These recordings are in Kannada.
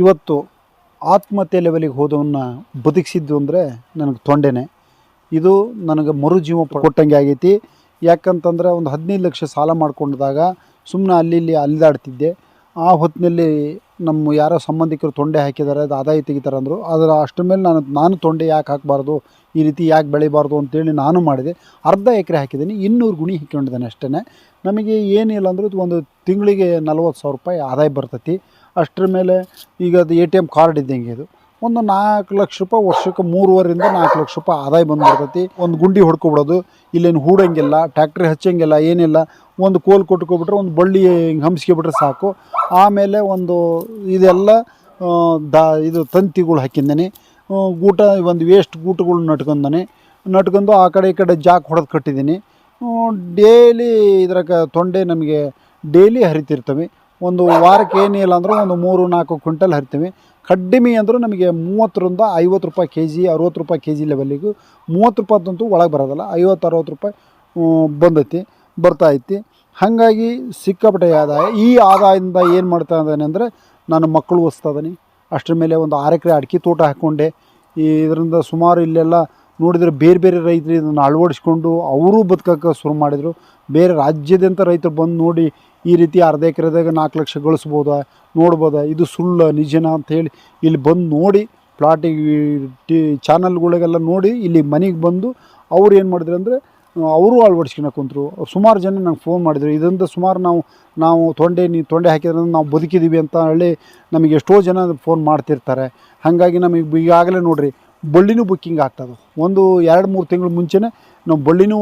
ಇವತ್ತು ಆತ್ಮಹತ್ಯೆ ಲೆವೆಲಿಗೆ ಹೋದವನ್ನ ಬದುಕಿಸಿದ್ದು ಅಂದರೆ ನನಗೆ ತೊಂಡೆನೆ. ಇದು ನನಗೆ ಮರುಜೀವ ಕೊಟ್ಟಂಗೆ ಆಗೈತಿ. ಯಾಕಂತಂದ್ರೆ ಒಂದು ಹದಿನೈದು ಲಕ್ಷ ಸಾಲ ಮಾಡಿಕೊಂಡಾಗ ಸುಮ್ಮನೆ ಅಲ್ಲಿ ಇಲ್ಲಿ ಅಲ್ಲಿದಾಡ್ತಿದ್ದೆ ಆ ಹೊತ್ತಿನಲ್ಲಿ ನಮ್ಮ ಯಾರೋ ಸಂಬಂಧಿಕರು ತೊಂಡೆ ಹಾಕಿದ್ದಾರೆ, ಅದು ಆದಾಯ ತೆಗಿತಾರೆ ಅಂದರು. ಅದರ ಅಷ್ಟರ ಮೇಲೆ ನಾನು ನಾನು ತೊಂಡೆ ಯಾಕೆ ಹಾಕಬಾರ್ದು? ಈ ರೀತಿ ಯಾಕೆ ಬೆಳಿಬಾರ್ದು ಅಂತೇಳಿ ನಾನು ಮಾಡಿದೆ. ಅರ್ಧ ಎಕರೆ ಹಾಕಿದ್ದೀನಿ. ಇನ್ನೂರು ಗುಣಿ ಹಾಕ್ಕೊಂಡಿದ್ದಾನೆ ಅಷ್ಟೇ ನಮಗೆ ಏನಿಲ್ಲ ಅಂದರೂ ಒಂದು ತಿಂಗಳಿಗೆ ನಲ್ವತ್ತು ಸಾವಿರ ರೂಪಾಯಿ ಆದಾಯ ಬರ್ತೈತಿ. ಅಷ್ಟರ ಮೇಲೆ ಈಗ ಅದು ಎ ಟಿ ಎಂ ಕಾರ್ಡ್ ಇದ್ದಂಗೆ ಇದು. ಒಂದು ನಾಲ್ಕು ಲಕ್ಷ ರೂಪಾಯಿ ವರ್ಷಕ್ಕೆ ಮೂರುವರೆಯಿಂದ ನಾಲ್ಕು ಲಕ್ಷ ರೂಪಾಯಿ ಆದಾಯ ಬಂದ್ಬಿಡ್ತೈತಿ. ಒಂದು ಗುಂಡಿ ಹೊಡ್ಕೊಬಿಡೋದು, ಇಲ್ಲೇನು ಹೂಡೋಂಗಿಲ್ಲ ಟ್ಯಾಕ್ಟ್ರಿ ಹಚ್ಚಂಗಿಲ್ಲ, ಏನಿಲ್ಲ. ಒಂದು ಕೋಲ್ ಕೊಟ್ಕೊಬಿಟ್ರೆ ಒಂದು ಬಳ್ಳಿ ಹಿಂಗೆ ಹಂಸ್ಕೊಬಿಟ್ರೆ ಸಾಕು. ಆಮೇಲೆ ಒಂದು ಇದೆಲ್ಲ ದಾ, ಇದು ತಂತಿಗಳು ಹಾಕಿದ್ದಾನೆ. ಗೂಟ, ಒಂದು ವೇಸ್ಟ್ ಗೂಟಗಳು ನಟ್ಕೊಂಡಾನೆ. ನಟ್ಕೊಂಡು ಆ ಕಡೆ ಈ ಕಡೆ ಜಾಕ್ ಹೊಡೆದು ಕಟ್ಟಿದ್ದೀನಿ. ಡೇಲಿ ಇದ್ರಾಗ ತೊಂಡೆ ನಮಗೆ ಡೇಲಿ ಹರಿತಿರ್ತವೆ. ಒಂದು ವಾರಕ್ಕೆ ಏನಿಲ್ಲ ಅಂದ್ರೆ ಒಂದು ಮೂರು ನಾಲ್ಕು ಕ್ವಿಂಟಲ್ ಹರಿತೀವಿ. ಕಡ್ಡಿಮೆ ಅಂದರೂ ನಮಗೆ ಮೂವತ್ತರಿಂದ ಐವತ್ತು ರೂಪಾಯಿ ಕೆ ಜಿ ಅರುವತ್ತು ರೂಪಾಯಿ ಕೆ ಜಿ ಲೆವೆಲ್ಲಿಗೂ ಮೂವತ್ತು ರೂಪಾಯ್ದಂತೂ ಒಳಗೆ ಬರೋದಲ್ಲ. ಐವತ್ತು, ಅರವತ್ತು ರೂಪಾಯಿ ಬಂದೈತಿ, ಬರ್ತಾ ಐತಿ. ಹಾಗಾಗಿ ಸಿಕ್ಕಾಪಟ್ಟೆ ಆದಾಯ. ಈ ಆದಾಯದಿಂದ ಏನು ಮಾಡ್ತಾ ಇದ್ದಾನೆ ಅಂದರೆ ನಾನು ಮಕ್ಕಳು ಓದಿಸ್ತಾ ಇದ್ದೀನಿ. ಅಷ್ಟರ ಮೇಲೆ ಒಂದು ಆರು ಎಕರೆ ಅಡಿಕೆ ತೋಟ ಹಾಕ್ಕೊಂಡೆ. ಈ ಇದರಿಂದ ಸುಮಾರು ಇಲ್ಲೆಲ್ಲ ನೋಡಿದರೆ ಬೇರೆ ಬೇರೆ ರೈತರು ಇದನ್ನು ಅಳವಡಿಸ್ಕೊಂಡು ಅವರು ಬದುಕಕ್ಕೆ ಶುರು ಮಾಡಿದರು. ಬೇರೆ ರಾಜ್ಯದಂಥ ರೈತರು ಬಂದು ನೋಡಿ ಈ ರೀತಿ ಅರ್ಧ ಎಕರೆದಾಗ ನಾಲ್ಕು ಲಕ್ಷ ಗಳಿಸ್ಬೋದಾ? ನೋಡ್ಬೋದಾ? ಇದು ಸುಳ್ಳು, ನಿಜನ ಅಂತ ಹೇಳಿ ಇಲ್ಲಿ ಬಂದು ನೋಡಿ ಪ್ಲಾಟಿಗೆ ಟಿ ಚಾನಲ್ಗಳಿಗೆಲ್ಲ ನೋಡಿ ಇಲ್ಲಿ ಮನೆಗೆ ಬಂದು ಅವ್ರು ಏನು ಮಾಡಿದ್ರು ಅಂದರೆ, ಅವರು ಅಳವಡಿಸ್ಕೊಳಕ್ಕೆ ಕುಂತರು. ಸುಮಾರು ಜನ ನಂಗೆ ಫೋನ್ ಮಾಡಿದರು. ಇದರಿಂದ ಸುಮಾರು ನಾವು ನಾವು ತೊಂಡೆ, ನೀ ತೊಂಡೆ ಹಾಕಿದ್ರೆ ನಾವು ಬದುಕಿದ್ದೀವಿ ಅಂತ ಹೇಳಿ ನಮಗೆ ಎಷ್ಟೋ ಜನ ಫೋನ್ ಮಾಡ್ತಿರ್ತಾರೆ. ಹಾಗಾಗಿ ನಮಗೆ ಈಗಾಗಲೇ ನೋಡಿರಿ ಬಳ್ಳಿನೂ ಬುಕ್ಕಿಂಗ್ ಆಗ್ತದೆ. ಒಂದು ಎರಡು ಮೂರು ತಿಂಗಳು ಮುಂಚೆನೇ ನಾವು ಬಳ್ಳಿನೂ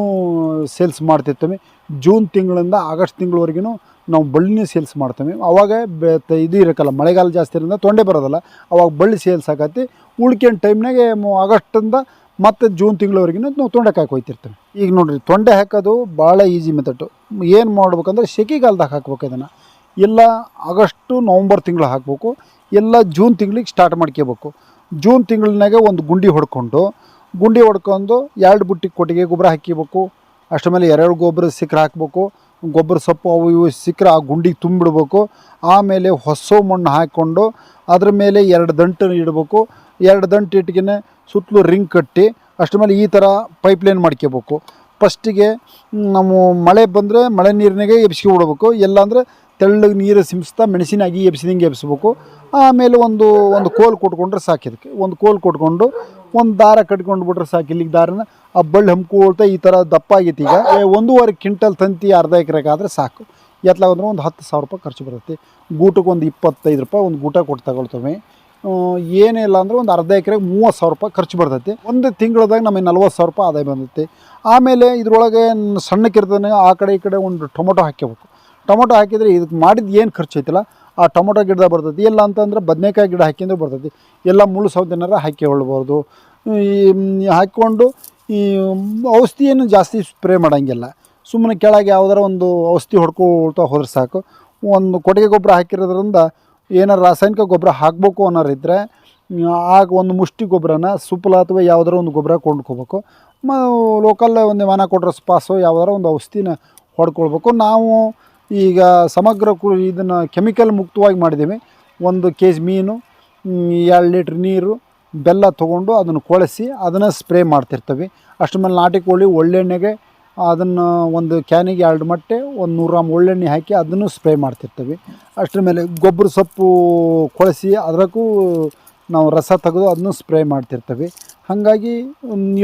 ಸೇಲ್ಸ್ ಮಾಡ್ತಿರ್ತೀವಿ. ಜೂನ್ ತಿಂಗಳಿಂದ ಆಗಸ್ಟ್ ತಿಂಗಳವರೆಗೂ ನಾವು ಬಳ್ಳಿನೂ ಸೇಲ್ಸ್ ಮಾಡ್ತೀವಿ. ಅವಾಗ ಇದು ಇರೋಕ್ಕಲ್ಲ ಮಳೆಗಾಲ ಜಾಸ್ತಿ ಇರೋದ್ರಿಂದ ತೊಂಡೆ ಬರೋದಲ್ಲ. ಅವಾಗ ಬಳ್ಳಿ ಸೇಲ್ಸ್ ಆಗತ್ತೆ ಉಳ್ಕೊಂಡು ಟೈಮ್ನಾಗೆ ಆಗಸ್ಟಿಂದ ಮತ್ತು ಜೂನ್ ತಿಂಗಳವರೆಗೂ ನಾವು ತೊಂಡೆ ತೊಂಡೆಕಾಯಿ ಹೋಗ್ತಿರ್ತೀವಿ ಈಗ ನೋಡಿರಿ, ತೊಂಡೆ ಹಾಕೋದು ಭಾಳ ಈಸಿ ಮೆಥಡು ಏನು ಮಾಡ್ಬೇಕಂದ್ರೆ ಸೆಕೆಗಾಲದಾಗ ಹಾಕ್ಬೇಕು ಇದನ್ನು. ಇಲ್ಲ ಆಗಸ್ಟು, ನವಂಬರ್ ತಿಂಗಳು ಹಾಕಬೇಕು. ಎಲ್ಲ ಜೂನ್ ತಿಂಗಳಿಗೆ ಸ್ಟಾರ್ಟ್ ಮಾಡ್ಕೋಬೇಕು. ಜೂನ್ ತಿಂಗಳಿನಾಗೆ ಒಂದು ಗುಂಡಿ ಹೊಡ್ಕೊಂಡು ಗುಂಡಿ ಹೊಡ್ಕೊಂಡು ಎರಡು ಬುಟ್ಟಿ ಕೊಟ್ಟಿಗೆ ಗೊಬ್ಬರ ಹಾಕಿಬೇಕು ಅಷ್ಟ ಮೇಲೆ ಎರಡು ಗೊಬ್ಬರ ಸಿಕ್ಕರೆ ಹಾಕಬೇಕು, ಗೊಬ್ಬರ ಸೊಪ್ಪು ಅವು ಇವು ಸಿಕ್ಕರೆ ಆ ಗುಂಡಿಗೆ ತುಂಬಿಡ್ಬೇಕು, ಆಮೇಲೆ ಹೊಸ ಮಣ್ಣು ಹಾಕ್ಕೊಂಡು ಅದ್ರ ಮೇಲೆ ಎರಡು ದಂಟು ಇಡಬೇಕು, ಎರಡು ದಂಟು ಇಟ್ಟಿಗೆ ಸುತ್ತಲೂ ರಿಂಗ್ ಕಟ್ಟಿ ಅಷ್ಟ ಮೇಲೆ ಈ ಥರ ಪೈಪ್ಲೈನ್ ಮಾಡ್ಕೋಬೇಕು. ಫಸ್ಟಿಗೆ ನಾವು ಮಳೆ ಬಂದರೆ ಮಳೆ ನೀರಿನಾಗೆ ಎಬ್ಸ್ಕೊ ಬಿಡ್ಬೇಕು ಇಲ್ಲಾಂದರೆ ತೆಳ್ಳಗೆ ನೀರು ಸಿಂಪಿಸ್ತಾ ಮೆಣಸಿನಾಗಿ ಎಬ್ಸಿದಂಗೆ ಎಬ್ಸ್ಬೇಕು. ಆಮೇಲೆ ಒಂದು ಒಂದು ಕೋಲ್ ಕೊಟ್ಕೊಂಡ್ರೆ ಸಾಕು ಇದಕ್ಕೆ. ಒಂದು ಕೋಲ್ ಕೊಟ್ಕೊಂಡು ಒಂದು ದಾರ ಕಟ್ಕೊಂಡು ಬಿಟ್ರೆ ಸಾಕು ಇಲ್ಲಿಗೆ ದಾರನ. ಆ ಬಳ್ಳಿ ಹಮ್ಕೊಳ್ತಾ ಈ ಥರ ದಪ್ಪ ಆಗೈತಿ ಈಗ. ಒಂದೂವರೆ ಕ್ವಿಂಟಲ್ ತಂತಿ ಅರ್ಧ ಎಕರೆಗೆ ಆದರೆ ಸಾಕು. ಎತ್ಲಾಗ ಅಂದ್ರೆ ಒಂದು ಹತ್ತು ಸಾವಿರ ರೂಪಾಯಿ ಖರ್ಚು ಬರುತ್ತೆ. ಗೂಟಕ್ಕೆ ಒಂದು ಇಪ್ಪತ್ತೈದು ರೂಪಾಯಿ ಒಂದು ಗೂಟ ಕೊಟ್ಟು ತಗೊಳ್ತವೆ. ಏನೇ ಏನಿಲ್ಲ ಅಂದ್ರೆ ಒಂದು ಅರ್ಧ ಎಕರೆಗೆ ಮೂವತ್ತು ಸಾವಿರ ರೂಪಾಯಿ ಖರ್ಚು ಬರ್ತೈತಿ. ಒಂದು ತಿಂಗಳದಾಗ ನಮಗೆ ನಲ್ವತ್ತು ಸಾವಿರ ರೂಪಾಯಿ ಆದಾಯ ಬಂದೈತಿ. ಆಮೇಲೆ ಇದ್ರೊಳಗೆ ಸಣ್ಣಕ್ಕಿರ್ತಾನೆ ಆ ಕಡೆ ಈ ಕಡೆ ಒಂದು ಟೊಮೊಟೊ ಹಾಕ್ಕೋಬೇಕು ಟೊಮೊಟೊ ಹಾಕಿದರೆ ಇದಕ್ಕೆ ಮಾಡಿದ ಏನು ಖರ್ಚು ಐತಿಲ್ಲ, ಆ ಟೊಮೊಟೊ ಗಿಡದ ಬರ್ತೈತಿ, ಇಲ್ಲ ಅಂತಂದ್ರೆ ಬದನೆಕಾಯಿ ಗಿಡ ಹಾಕಿದ್ರೆ ಬರ್ತೈತಿ. ಎಲ್ಲ ಮುಳ್ಳು ಸೌದೆನಾರ ಹಾಕಿಕೊಳ್ಬೋದು ಈ ಹಾಕ್ಕೊಂಡು ಈ ಔಷಧಿಯನ್ನು ಜಾಸ್ತಿ ಸ್ಪ್ರೇ ಮಾಡೋಂಗಿಲ್ಲ. ಸುಮ್ಮನೆ ಕೆಳಗೆ ಯಾವ್ದಾರ ಒಂದು ಔಷಧಿ ಹೊಡ್ಕೊಳ್ತಾ ಹೋದ್ರೆ ಸಾಕು. ಒಂದು ಕೊಟ್ಟಿಗೆ ಗೊಬ್ಬರ ಹಾಕಿರೋದ್ರಿಂದ ಏನಾರು ರಾಸಾಯನಿಕ ಗೊಬ್ಬರ ಹಾಕಬೇಕು ಅನ್ನೋರು ಇದ್ದರೆ ಆಗ ಒಂದು ಮುಷ್ಟಿ ಗೊಬ್ಬರನ ಸುಪ್ಪಲ ಅಥವಾ ಯಾವುದಾರ ಒಂದು ಗೊಬ್ಬರ ಕೊಂಡ್ಕೋಬೇಕು. ಮ, ಲೋಕಲ್ ಒಂದು ಮನ ಕೊಟ್ಟರೆ ಸ್ಪಾಸು ಯಾವ್ದಾರ ಒಂದು ಔಷಧಿನ ಹೊಡ್ಕೊಳ್ಬೇಕು. ನಾವು ಈಗ ಸಮಗ್ರ ಕು ಇದನ್ನು ಕೆಮಿಕಲ್ ಮುಕ್ತವಾಗಿ ಮಾಡಿದ್ದೀವಿ. ಒಂದು ಕೆ ಜಿ ಮೀನು ಎರಡು ಲೀಟ್ರ್ ನೀರು, ಬೆಲ್ಲ ತೊಗೊಂಡು ಅದನ್ನು ಕೊಳೆಸಿ ಅದನ್ನು ಸ್ಪ್ರೇ ಮಾಡ್ತಿರ್ತೀವಿ. ಅಷ್ಟರ ಮೇಲೆ ನಾಟಿ ಕೋಳಿ ಒಳ್ಳೆಣ್ಣೆಗೆ ಅದನ್ನು ಒಂದು ಕ್ಯಾನಿಗೆ ಎರಡು ಮಟ್ಟೆ, ಒಂದು ನೂರು ಗ್ರಾಮ್ ಒಳ್ಳೆಣ್ಣೆ ಹಾಕಿ ಅದನ್ನು ಸ್ಪ್ರೇ ಮಾಡ್ತಿರ್ತೀವಿ. ಅಷ್ಟರ ಮೇಲೆ ಗೊಬ್ಬರ ಸೊಪ್ಪು ಕೊಳೆಸಿ ಅದಕ್ಕೂ ನಾವು ರಸ ತೆಗೆದು ಅದನ್ನು ಸ್ಪ್ರೇ ಮಾಡ್ತಿರ್ತೀವಿ. ಹಾಗಾಗಿ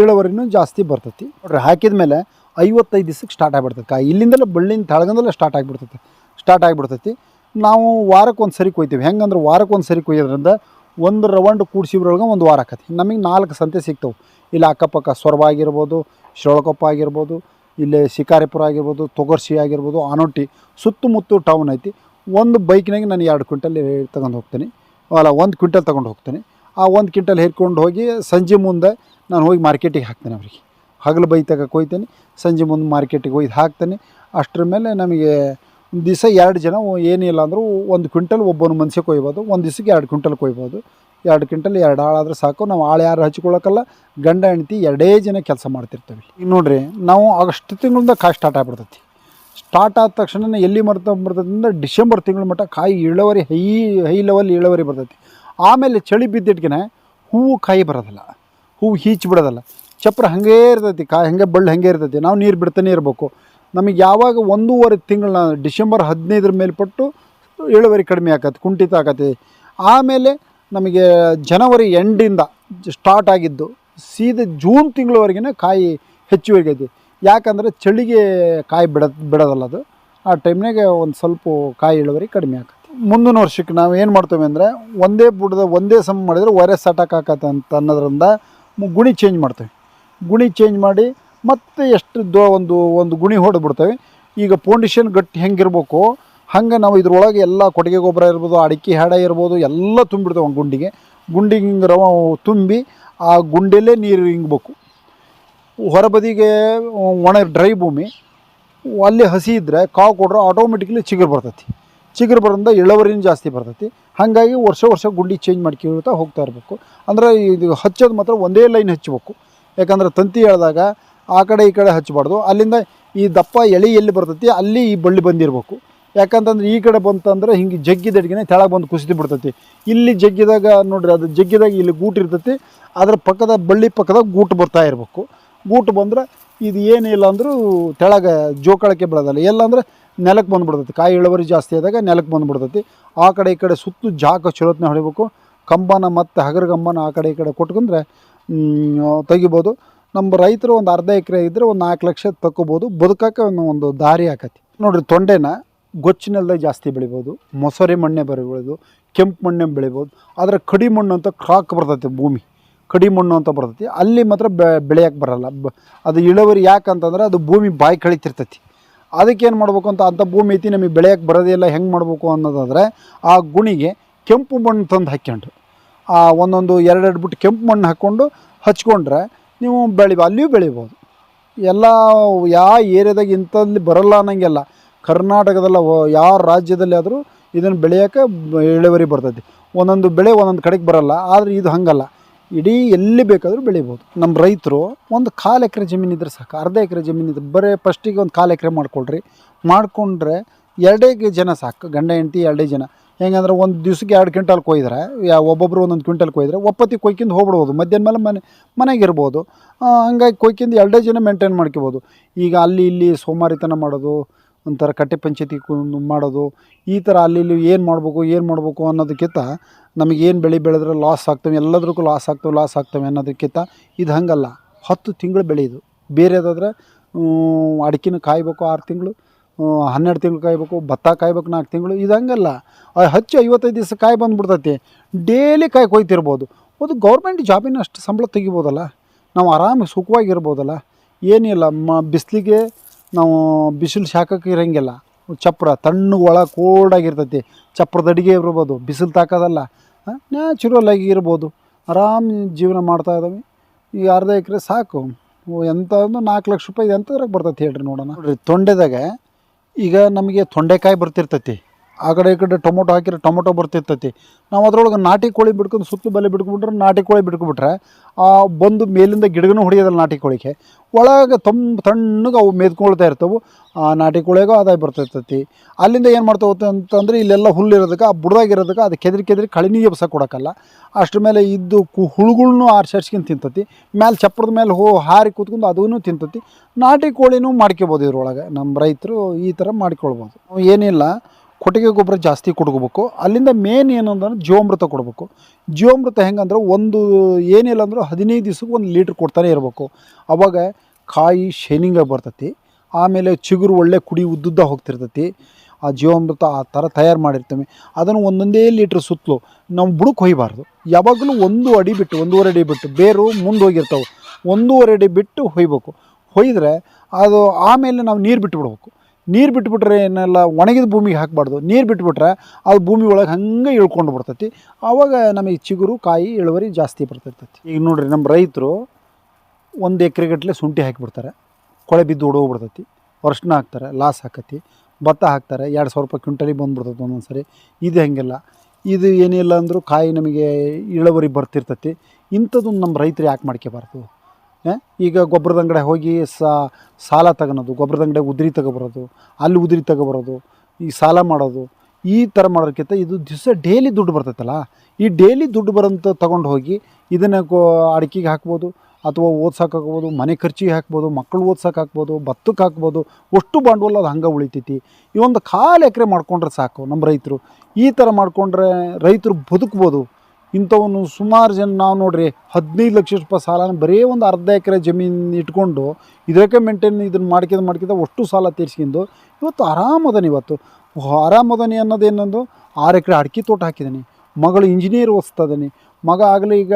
ಇಳುವರಿನೂ ಜಾಸ್ತಿ ಬರ್ತೈತಿ. ನೋಡ್ರಿ ಹಾಕಿದ ಮೇಲೆ ಐವತ್ತೈದು ದಿವಸಕ್ಕೆ ಸ್ಟಾರ್ಟ್ ಆಗಿಬಿಡ್ತದೆ ಕಾಯಿ ಇಲ್ಲಿಂದಲೇ ಬಳ್ಳಿನ ತೆಳಗಂದಲೇ ಸ್ಟಾರ್ಟ್ ಆಗಿಬಿಡ್ತೈತಿ. ಸ್ಟಾರ್ಟ್ ಆಗಿಬಿಡ್ತೈತಿ. ನಾವು ವಾರಕ್ಕೆ ಒಂದು ಸರಿ ಕೊಯ್ತೀವಿ. ಹೆಂಗಂದ್ರೆ ವಾರಕ್ಕೆ ಒಂದು ಸರಿ ಕೊಯ್ಯೋದ್ರಿಂದ ಒಂದು ರೌಂಡ್ ಕೂಡ್ಸಿಬ್ರೊಳಗೆ ಒಂದು ವಾರ ಆಕತಿ. ನಮಗೆ ನಾಲ್ಕು ಸಂತೆ ಸಿಗ್ತವೆ. ಇಲ್ಲಿ ಅಕ್ಕಪಕ್ಕ ಸೊರಬ ಆಗಿರ್ಬೋದು ಶಿರಳಕೊಪ್ಪ ಆಗಿರ್ಬೋದು, ಇಲ್ಲಿ ಶಿಕಾರಿಪುರ ಆಗಿರ್ಬೋದು ತೊಗರ್ಸಿ ಆಗಿರ್ಬೋದು ಆನೋಟಿ ಸುತ್ತಮುತ್ತ ಟೌನ್ ಐತಿ. ಒಂದು ಬೈಕ್ನಾಗೆ ನಾನು ಎರಡು ಕ್ವಿಂಟಲ್ ತಗೊಂಡು ಹೋಗ್ತೀನಿ. ಅಲ್ಲ, ಒಂದು ಕ್ವಿಂಟಲ್ ತೊಗೊಂಡು ಹೋಗ್ತೀನಿ. ಆ ಒಂದು ಕ್ವಿಂಟಲ್ ಹೇರ್ಕೊಂಡು ಹೋಗಿ ಸಂಜೆ ಮುಂದೆ ನಾನು ಹೋಗಿ ಮಾರ್ಕೆಟಿಗೆ ಹಾಕ್ತೇನೆ ಅವರಿಗೆ. ಹಗಲು ಬೈತಾಗ ಕೊಯ್ತೇನೆ, ಸಂಜೆ ಮುಂದೆ ಮಾರ್ಕೆಟಿಗೆ ಒಯ್ದು ಹಾಕ್ತೇನೆ. ಅಷ್ಟರ ಮೇಲೆ ನಮಗೆ ದಿವಸ ಎರಡು ಜನ ಏನಿಲ್ಲ ಅಂದರೂ ಒಂದು ಕ್ವಿಂಟಲ್ ಒಬ್ಬನ ಮನುಷ್ಯ ಕೊಯ್ಬೋದು, ಒಂದು ದಿವ್ಸಕ್ಕೆ ಎರಡು ಕ್ವಿಂಟಲ್ ಕೊಯ್ಬೋದು. ಎರಡು ಕ್ವಿಂಟಲ್ ಎರಡು ಆಳಾದ್ರೆ ಸಾಕು, ನಾವು ಆಳು ಯಾರು ಹಚ್ಕೊಳ್ಳೋಕ್ಕಲ್ಲ ಗಂಡ, ಹೆಂಡತಿ ಎರಡೇ ಜನ ಕೆಲಸ ಮಾಡ್ತಿರ್ತೀವಿ ಈಗ ನೋಡಿರಿ, ನಾವು ಅಷ್ಟು ತಿಂಗಳಿಂದ ಕಾಯಿ ಸ್ಟಾರ್ಟ್ ಆಗ್ಬಿಡ್ತೈತಿ. ಸ್ಟಾರ್ಟ್ ಆದ ತಕ್ಷಣ ಎಲ್ಲಿ ಮರ್ತ ಬರ್ತದಿಂದ ಡಿಸೆಂಬರ್ ತಿಂಗಳ ಮಟ್ಟ ಕಾಯಿ ಇಳುವರಿ ಹೈ ಹೈ ಲೆವೆಲ್ ಇಳುವರಿ ಬರ್ತೈತಿ. ಆಮೇಲೆ ಚಳಿ ಬಿದ್ದಿಟ್ಗೆ ಹೂವು ಕಾಯಿ ಬರೋದಿಲ್ಲ, ಹೂವು ಹೀಚಿ ಬಿಡೋದಲ್ಲ. ಚಪ್ರ ಹಾಗೇ ಇರ್ತೈತಿ ಕಾಯಿ ಹಾಗೆ ಬಳ್ಳಿ ಹಂಗೆ ಇರ್ತೈತಿ. ನಾವು ನೀರು ಬಿಡ್ತಾನೆ ಇರಬೇಕು. ನಮಗೆ ಯಾವಾಗ ಒಂದೂವರೆ ತಿಂಗಳ ಡಿಸೆಂಬರ್ ಹದಿನೈದರ ಮೇಲ್ಪಟ್ಟು ಇಳುವರಿ ಕಡಿಮೆ ಆಕತಿ, ಕುಂಠಿತ ಆಕತಿ. ಆಮೇಲೆ ನಮಗೆ ಜನವರಿ ಎಂಡಿಂದ ಸ್ಟಾರ್ಟ್ ಆಗಿದ್ದು, ಸೀದ ಜೂನ್ ತಿಂಗಳವರೆಗಿನ ಕಾಯಿ ಹೆಚ್ಚುವರಿಗೈತಿ ಯಾಕಂದರೆ ಚಳಿಗೆ ಕಾಯಿ ಬಿಡ ಬಿಡೋದಲ್ಲ ಅದು. ಆ ಟೈಮ್ನಾಗ ಒಂದು ಸ್ವಲ್ಪ ಕಾಯಿ ಇಳುವರಿ ಕಡಿಮೆ ಆಗತ್ತೆ ಮುಂದಿನ ವರ್ಷಕ್ಕೆ ನಾವು ಏನು ಮಾಡ್ತೇವೆ ಅಂದರೆ, ಒಂದೇ ಬುಡದ ಒಂದೇ ಸಮ ಮಾಡಿದರೆ ವರೆ ಸಟಾಕ್ ಆಕತ್ತೆ ಅಂತ ಅನ್ನೋದ್ರಿಂದ ಗುಣಿ ಚೇಂಜ್ ಮಾಡ್ತೇವೆ. ಗುಣಿ ಚೇಂಜ್ ಮಾಡಿ ಮತ್ತೆ ಎಷ್ಟು ದೊ ಒಂದು ಒಂದು ಗುಣಿ ಹೊಡೆದ್ಬಿಡ್ತೇವೆ ಈಗ ಫೌಂಡೇಶನ್ ಗಟ್ಟಿ ಹೆಂಗಿರ್ಬೇಕು, ಹಂಗೆ ನಾವು ಇದ್ರೊಳಗೆ ಎಲ್ಲ ಕೊಟ್ಟಿಗೆ ಗೊಬ್ಬರ ಇರ್ಬೋದು, ಅಡಿಕೆ ಹೆಡ ಇರ್ಬೋದು, ಎಲ್ಲ ತುಂಬಿಡ್ತೇವೆ ಒಂದು ಗುಂಡಿಗೆ. ಗುಂಡಿಗೆ ಹಿಂಗೆ ರವ ತುಂಬಿ ಆ ಗುಂಡಿಯಲ್ಲೇ ನೀರು ಹಿಂಗ್ಬೇಕು ಹೊರಬದಿಗೆ ಒಣ ಡ್ರೈ ಭೂಮಿ, ಅಲ್ಲಿ ಹಸಿ ಇದ್ದರೆ ಕಾವು ಕೊಡ್ರೆ ಆಟೋಮೆಟಿಕ್ಲಿ ಚಿಗುರು ಬರ್ತೈತಿ. ಚಿಗುರು ಬರೋದ್ರಿಂದ ಇಳುವರಿನೂ ಜಾಸ್ತಿ ಬರ್ತೈತಿ. ಹಾಗಾಗಿ ವರ್ಷ ವರ್ಷ ಗುಂಡಿ ಚೇಂಜ್ ಮಾಡ್ಕೊಳ್ತಾ ಹೋಗ್ತಾ ಇರಬೇಕು. ಅಂದರೆ ಇದು ಹಚ್ಚೋದು ಮಾತ್ರ ಒಂದೇ ಲೈನ್ ಹಚ್ಚಬೇಕು ಯಾಕಂದ್ರೆ ತಂತಿ ಎಳೆದಾಗ ಆ ಕಡೆ ಈ ಕಡೆ ಹಚ್ಚಬಾರ್ದು. ಅಲ್ಲಿಂದ ಈ ದಪ್ಪ ಎಳಿ ಎಲ್ಲಿ ಬರ್ತೈತಿ, ಅಲ್ಲಿ ಈ ಬಳ್ಳಿ ಬಂದಿರಬೇಕು. ಯಾಕಂತಂದ್ರೆ ಈ ಕಡೆ ಬಂತಂದ್ರೆ ಹಿಂಗೆ ಜಗ್ಗಿದ ಅಡಿಗೆನೆ ತೆಳಗೆ ಬಂದು ಕುಸಿದು ಬಿಡ್ತೈತಿ. ಇಲ್ಲಿ ಜಗ್ಗಿದಾಗ ನೋಡ್ರಿ, ಅದು ಜಗ್ಗಿದಾಗ ಇಲ್ಲಿ ಗೂಟು ಇರ್ತೈತಿ. ಅದ್ರ ಪಕ್ಕದ ಬಳ್ಳಿ ಪಕ್ಕದಾಗ ಗೂಟು ಬರ್ತಾ ಇರಬೇಕು. ಗೂಟು ಬಂದ್ರೆ ಇದು ಏನಿಲ್ಲ ಅಂದರೂ ತೆಳಗೆ ಜೋಕಾಳಕ್ಕೆ ಎಲ್ಲ ಅಂದ್ರೆ ನೆಲಕ್ಕೆ ಬಂದುಬಿಡ್ತೈತಿ. ಕಾಯಿ ಇಳುವರಿ ಜಾಸ್ತಿ ಆದಾಗ ನೆಲಕ್ಕೆ ಬಂದುಬಿಡ್ತೈತಿ. ಆ ಕಡೆ ಈ ಕಡೆ ಸುತ್ತು ಜಾಗ ಚಲೋತ್ನ ಹೊಡಿಬೇಕು. ಕಂಬನ ಮತ್ತು ಹಗರ ಕಂಬನ ಆ ಕಡೆ ಈ ಕಡೆ ಕೊಟ್ಕೊಂಡ್ರೆ ತೆಗಿಬೋದು. ನಮ್ಮ ರೈತರು ಒಂದು ಅರ್ಧ ಎಕರೆ ಇದ್ದರೆ ಒಂದು ನಾಲ್ಕು ಲಕ್ಷ ತಕ್ಕೋಬೋದು. ಬದುಕಕ್ಕೆ ಒಂದು ದಾರಿ ಆಕತಿ. ನೋಡಿರಿ, ತೊಂಡೆನ ಗೊಚ್ಚಿನಲ್ಲೇ ಜಾಸ್ತಿ ಬೆಳಿಬೋದು. ಮೊಸರೆ ಮಣ್ಣೆ ಬೆಳಿಬೋದು. ಕೆಂಪು ಮಣ್ಣೆ ಬೆಳಿಬೋದು. ಆದರೆ ಕಡಿ ಮಣ್ಣು ಅಂತ ಕ್ರಾಕ್ ಬರ್ತೈತಿ ಭೂಮಿ. ಕಡಿ ಮಣ್ಣು ಅಂತ ಬರ್ತೈತಿ. ಅಲ್ಲಿ ಮಾತ್ರ ಬೆಳೆಯಕ್ಕೆ ಬರಲ್ಲ. ಬ ಅದು ಇಳುವರಿ ಯಾಕಂತಂದ್ರೆ ಅದು ಭೂಮಿ ಬಾಯಿ ಕಳಿತಿರ್ತೈತಿ. ಅದಕ್ಕೇನು ಮಾಡಬೇಕು ಅಂತ ಅಂಥ ಭೂಮಿ ಐತಿ, ನಮಗೆ ಬೆಳೆಯಕ್ಕೆ ಇಲ್ಲ, ಹೆಂಗೆ ಮಾಡಬೇಕು ಅನ್ನೋದಾದರೆ ಆ ಗುಣಿಗೆ ಕೆಂಪು ಮಣ್ಣು ತಂದು ಹಾಕ್ಯಂಡ್ರು ಆ ಒಂದೊಂದು ಎರಡೆರಡು ಬಿಟ್ಟು ಕೆಂಪು ಮಣ್ಣು ಹಾಕ್ಕೊಂಡು ಹಚ್ಕೊಂಡ್ರೆ ನೀವು ಬೆಳಿ ಅಲ್ಲಿಯೂ ಬೆಳಿಬೋದು. ಎಲ್ಲ ಯಾವ ಏರಿಯಾದಾಗ ಇಂಥಲ್ಲಿ ಬರಲ್ಲ ಅನ್ನಂಗೆಲ್ಲ. ಕರ್ನಾಟಕದಲ್ಲ ಯಾವ ರಾಜ್ಯದಲ್ಲಿ ಆದರೂ ಇದನ್ನು ಬೆಳೆಯೋಕ್ಕೆ ಇಳುವರಿ ಬರ್ತೈತಿ ಒಂದೊಂದು ಬೆಳೆ ಒಂದೊಂದು ಕಡೆಗೆ ಬರಲ್ಲ, ಆದರೆ ಇದು ಹಂಗಲ್ಲ. ಇಡೀ ಎಲ್ಲಿ ಬೇಕಾದರೂ ಬೆಳಿಬೋದು. ನಮ್ಮ ರೈತರು ಒಂದು ಕಾಲು ಎಕರೆ ಜಮೀನಿದ್ರೆ ಸಾಕು, ಅರ್ಧ ಎಕರೆ ಜಮೀನಿದ್ರೆ ಬರೀ ಫಸ್ಟಿಗೆ ಒಂದು ಕಾಲು ಎಕರೆ ಮಾಡ್ಕೊಳ್ರಿ. ಮಾಡಿಕೊಂಡ್ರೆ ಎರಡೇ ಜನ ಸಾಕು, ಗಂಡ, ಹೆಂಡತಿ ಎರಡೇ ಜನ. ಹೆಂಗಂದ್ರೆ ಒಂದು ದಿವ್ಸಕ್ಕೆ ಎರಡು ಕ್ವಿಂಟಲ್ ಕೊಯ್ದ್ರೆ, ಯಾ ಒಬ್ಬೊಬ್ಬರು ಒಂದೊಂದು ಕ್ವಿಂಟಲ್ ಕೊಯ್ದ್ರೆ ಒಪ್ಪತ್ತಿ ಕೊಯ್ಕೊಂಡು ಹೋಗ್ಬಿಡ್ಬೋದು. ಮಧ್ಯಾಹ್ನ ಮೇಲೆ ಮನೆ ಮನೆಗೆ ಇರ್ಬೋದು ಹಂಗಾಗಿ ಕೊಯ್ಕಿಂದು ಎರಡೇ ಜನ ಮೇಂಟೈನ್ ಮಾಡ್ಕೋಬೋದು. ಈಗ ಅಲ್ಲಿ ಇಲ್ಲಿ ಸೋಮಾರಿತನ ಮಾಡೋದು, ಒಂಥರ ಕಟ್ಟೆ ಪಂಚಾಯತಿ ಮಾಡೋದು, ಈ ಥರ ಅಲ್ಲಿ ಇಲ್ಲಿ ಏನು ಮಾಡಬೇಕು ಏನು ಮಾಡಬೇಕು ಅನ್ನೋದಕ್ಕಿಂತ ನಮಗೆ ಏನು ಬೆಳೆ ಬೆಳೆದ್ರೆ ಲಾಸ್ ಆಗ್ತವೆ, ಎಲ್ಲದಕ್ಕೂ ಲಾಸ್ ಆಗ್ತವೆ ಲಾಸ್ ಆಗ್ತವೆ ಅನ್ನೋದಕ್ಕಿಂತ ಇದು ಹಂಗಲ್ಲ. ಹತ್ತು ತಿಂಗಳು ಬೆಳೆಯೋದು ಬೇರೆದಾದ್ರೆ ಅಡಿಕೆನ ಕಾಯಬೇಕು ಆರು ತಿಂಗಳು. ಹನ್ನೆರಡು ತಿಂಗಳು ಕಾಯ್ಬೇಕು, ಭತ್ತ ಕಾಯ್ಬೇಕು, ನಾಲ್ಕು ತಿಂಗಳು ಇದು ಹಂಗಲ್ಲ ಹಚ್ಚು ಐವತ್ತೈದು ದಿವಸ ಕಾಯಿ ಬಂದುಬಿಡ್ತೈತಿ. ಡೇಲಿ ಕಾಯಿ ಕೊಯ್ತಿರ್ಬೋದು. ಅದು ಗೌರ್ಮೆಂಟ್ ಜಾಬಿನ ಅಷ್ಟು ಸಂಬಳ ತೆಗಿಬೋದಲ್ಲ? ನಾವು ಆರಾಮಾಗಿ ಸುಖವಾಗಿರ್ಬೋದಲ್ಲ? ಏನಿಲ್ಲ, ಮ, ಬಿಸಿಲಿಗೆ ನಾವು ಬಿಸಿಲು ಶಾಖಕ್ಕೆ ಇರೋಂಗಿಲ್ಲ. ಚಪ್ರ ತಣ್ಣಗೆ ಒಳ ಕೋಲ್ಡಾಗಿರ್ತೈತಿ ಚಪ್ರದ ಅಡುಗೆ ಇರ್ಬೋದು, ಬಿಸಿಲು ತಾಕೋದಲ್ಲ. ನ್ಯಾಚುರಲ್ ಆಗಿ ಇರ್ಬೋದು. ಆರಾಮ್ ಜೀವನ ಮಾಡ್ತಾ ಇದ್ದಾವೆ. ಈ ಅರ್ಧ ಎಕರೆ ಸಾಕು. ಎಂಥ ಒಂದು ನಾಲ್ಕು ಲಕ್ಷ ರೂಪಾಯಿ ಎಂಥದ್ರಾಗ ಬರ್ತೈತಿ ಹೇಳ್ರಿ ನೋಡೋಣ. ನೋಡ್ರಿ, ತೊಂಡೆದಾಗ ಈಗ ನಮಗೆ ತೊಂಡೆಕಾಯಿ ಬರ್ತಿರ್ತೈತಿ. ಆ ಕಡೆ ಈ ಕಡೆ ಟೊಮೊಟೊ ಹಾಕಿದ್ರೆ ಟೊಮೊಟೊ ಬರ್ತಿರ್ತೈತಿ. ನಾವು ಅದ್ರೊಳಗೆ ನಾಟಿ ಕೋಳಿ ಬಿಡ್ಕೊಂಡು ಸುತ್ತಲೂ ಬಲೆ ಬಿಟ್ಕೊಂಡ್ಬಿಟ್ರೆ ನಾಟಿ ಕೋಳಿ ಬಿಟ್ಕೊಬಿಟ್ರೆ ಆ ಬಂದು ಮೇಲಿಂದ ಗಿಡಗನೂ ಹೊಡಿಯೋದಲ್ಲ ನಾಟಿ ಕೋಳಿಗೆ. ಒಳಗೆ ತುಂಬ ತಣ್ಣಗೆ ಅವು ಮೇದ್ಕೊಳ್ತಾ ಇರ್ತವೆ. ಆ ನಾಟಿ ಕೋಳಿಗೂ ಆದಾಯ ಬರ್ತಿರ್ತೈತಿ. ಅಲ್ಲಿಂದ ಏನು ಮಾಡ್ತಾವೆ ಅಂತಂದ್ರೆ ಇಲ್ಲೆಲ್ಲ ಹುಲ್ಲು ಇರೋದಕ್ಕೆ ಆ ಬುಡದಾಗಿರೋದಕ್ಕೆ ಅದು ಕೆದರಿ ಕೆದರಿ ಕಳಿನಿ ಎಬ್ಸ ಕೊಡೋಕ್ಕಲ್ಲ. ಅಷ್ಟ್ರ ಮೇಲೆ ಇದ್ದು ಕು ಹುಳುಗಳ್ನು ಆರ್ಸರ್ಸ್ಕೊಂಡು ತಿಂತತಿ. ಮೇಲೆ ಚಪ್ಪರದ ಮೇಲೆ ಹೋ ಹಾರಿ ಕೂತ್ಕೊಂಡು ಅದೂ ತಿಂತತಿ. ನಾಟಿ ಕೋಳಿನೂ ಮಾಡ್ಕೋಬೋದು ಇದ್ರೊಳಗೆ. ನಮ್ಮ ರೈತರು ಈ ಥರ ಮಾಡ್ಕೊಳ್ಬೋದು. ಏನಿಲ್ಲ. ಕೊಟ್ಟಿಗೆ ಗೊಬ್ಬರ ಜಾಸ್ತಿ ಕೊಡ್ಕೋಬೇಕು. ಅಲ್ಲಿಂದ ಮೇನ್ ಏನು ಅಂದ್ರೆ ಜೀವಾಮೃತ ಕೊಡಬೇಕು. ಜೀವಾಮೃತ ಹೆಂಗಂದ್ರೆ ಒಂದು ಏನಿಲ್ಲ ಅಂದ್ರೆ ಹದಿನೈದು ದಿವ್ಸಕ್ಕೆ ಒಂದು ಲೀಟ್ರ್ ಕೊಡ್ತಾನೆ ಇರಬೇಕು. ಅವಾಗ ಕಾಯಿ ಶೈನಿಂಗಾಗಿ ಬರ್ತೈತಿ. ಆಮೇಲೆ ಚಿಗುರು ಒಳ್ಳೆ ಕುಡಿ ಉದ್ದುದ್ದ ಹೋಗ್ತಿರ್ತೈತಿ. ಆ ಜೀವಾಮೃತ ಆ ಥರ ತಯಾರು ಮಾಡಿರ್ತೀವಿ. ಅದನ್ನು ಒಂದೊಂದೇ ಲೀಟ್ರ್ ಸುತ್ತಲೂ ನಾವು ಬುಡಕ್ಕೆ ಹೊಯ್ಬಾರ್ದು. ಯಾವಾಗಲೂ ಒಂದು ಅಡಿ ಬಿಟ್ಟು, ಒಂದೂವರೆ ಅಡಿ ಬಿಟ್ಟು, ಬೇರು ಮುಂದೆ ಹೋಗಿರ್ತಾವೆ. ಒಂದೂವರೆ ಅಡಿ ಬಿಟ್ಟು ಹೊಯ್ಬೇಕು. ಹೊಯ್ದ್ರೆ ಅದು ಆಮೇಲೆ ನಾವು ನೀರು ಬಿಟ್ಬಿಡ್ಬೇಕು. ನೀರು ಬಿಟ್ಬಿಟ್ರೆ ಏನೆಲ್ಲ ಒಣಗಿದ ಭೂಮಿಗೆ ಹಾಕಬಾರ್ದು. ನೀರು ಬಿಟ್ಬಿಟ್ರೆ ಅದು ಭೂಮಿ ಒಳಗೆ ಹಂಗೆ ಇಳ್ಕೊಂಡು ಬಿಡ್ತೈತಿ ಆವಾಗ ನಮಗೆ ಚಿಗುರು, ಕಾಯಿ, ಇಳುವರಿ ಜಾಸ್ತಿ ಬರ್ತಿರ್ತೈತಿ ಈಗ ನೋಡಿರಿ ನಮ್ಮ ರೈತರು ಒಂದು ಎಕರೆಗಟ್ಟಲೆ ಶುಂಠಿ ಹಾಕಿಬಿಡ್ತಾರೆ. ಕೊಳೆ ಬಿದ್ದು ಹೊಡೋಗ್ಬಿಡ್ತೈತಿ ವರ್ಷನ ಹಾಕ್ತಾರೆ, ಲಾಸ್ ಹಾಕತಿ. ಭತ್ತ ಹಾಕ್ತಾರೆ, ಎರಡು ಸಾವಿರ ರೂಪಾಯಿ ಕ್ವಿಂಟಲಿಗೆ ಬಂದ್ಬಿಡ್ತೈತೆ ಒಂದೊಂದು ಸರಿ. ಇದು ಹೆಂಗಿಲ್ಲ? ಇದು ಏನಿಲ್ಲ ಅಂದರೂ ಕಾಯಿ ನಮಗೆ ಇಳುವರಿ ಬರ್ತಿರ್ತೈತಿ. ಇಂಥದ್ದೊಂದು ನಮ್ಮ ರೈತರು ಯಾಕೆ ಮಾಡ್ಕೋಬಾರ್ದು? ಈಗ ಗೊಬ್ಬರದ ಅಂಗಡಿ ಹೋಗಿ ಸಾಲ ತಗೊಳೋದು ಗೊಬ್ಬರದ ಅಂಗಡಿ ಉದ್ರಿ ತಗೊಬರೋದು, ಅಲ್ಲಿ ಉದ್ರಿ ತಗೊಬರೋದು, ಈ ಸಾಲ ಮಾಡೋದು, ಈ ಥರ ಮಾಡೋದಕ್ಕಿಂತ ಇದು ದಿವಸ ಡೈಲಿ ದುಡ್ಡು ಬರ್ತೈತಲ್ಲ? ಈ ಡೈಲಿ ದುಡ್ಡು ಬರೋಂಥ ತೊಗೊಂಡು ಹೋಗಿ ಇದನ್ನು ಕೋ, ಅಡಿಕೆಗೆ ಹಾಕ್ಬೋದು, ಅಥವಾ ಓದ್ಸೋಕೆ ಹಾಕ್ಬೋದು, ಮನೆ ಖರ್ಚಿಗೆ ಹಾಕ್ಬೋದು ಮಕ್ಕಳು ಓದ್ಸೋಕೆ ಹಾಕ್ಬೋದು, ಭತ್ತಕ್ಕೆ ಹಾಕ್ಬೋದು, ಅಷ್ಟು ಬಂಡವಾಳ ಅದು ಹಂಗೆ ಉಳಿತೈತಿ. ಈ ಒಂದು ಕಾಲು ಎಕರೆ ಮಾಡ್ಕೊಂಡ್ರೆ ಸಾಕು ನಮ್ಮ ರೈತರು. ಈ ಥರ ಮಾಡ್ಕೊಂಡ್ರೆ ರೈತರು ಬದುಕ್ಬೋದು. ಇಂಥವನ್ನು ಸುಮಾರು ಜನ ನಾವು ನೋಡ್ರಿ ಹದಿನೈದು ಲಕ್ಷ ರೂಪಾಯಿ ಸಾಲನ ಬರೀ ಒಂದು ಅರ್ಧ ಎಕರೆ ಜಮೀನು ಇಟ್ಕೊಂಡು ಇದಕ್ಕೆ ಮೇಂಟೈನ್ ಇದನ್ನು ಮಾಡ್ಕೊಂಡು ಮಾಡ್ಕೊಂಡು ಅಷ್ಟು ಸಾಲ ತೀರ್ಸ್ಕೊಂಡು ಇವತ್ತು ಆರಾಮದನಿ ಇವತ್ತು. ಆರಾಮದನಿ ಅನ್ನೋದೇನೊಂದು ಆರು ಎಕರೆ ಅಡಿಕೆ ತೋಟ ಹಾಕಿದ್ದೀನಿ ಮಗಳು ಇಂಜಿನಿಯರ್ ಓದಿಸ್ತಿದ್ದಾನೆ ಮಗ ಆಗಲಿ ಈಗ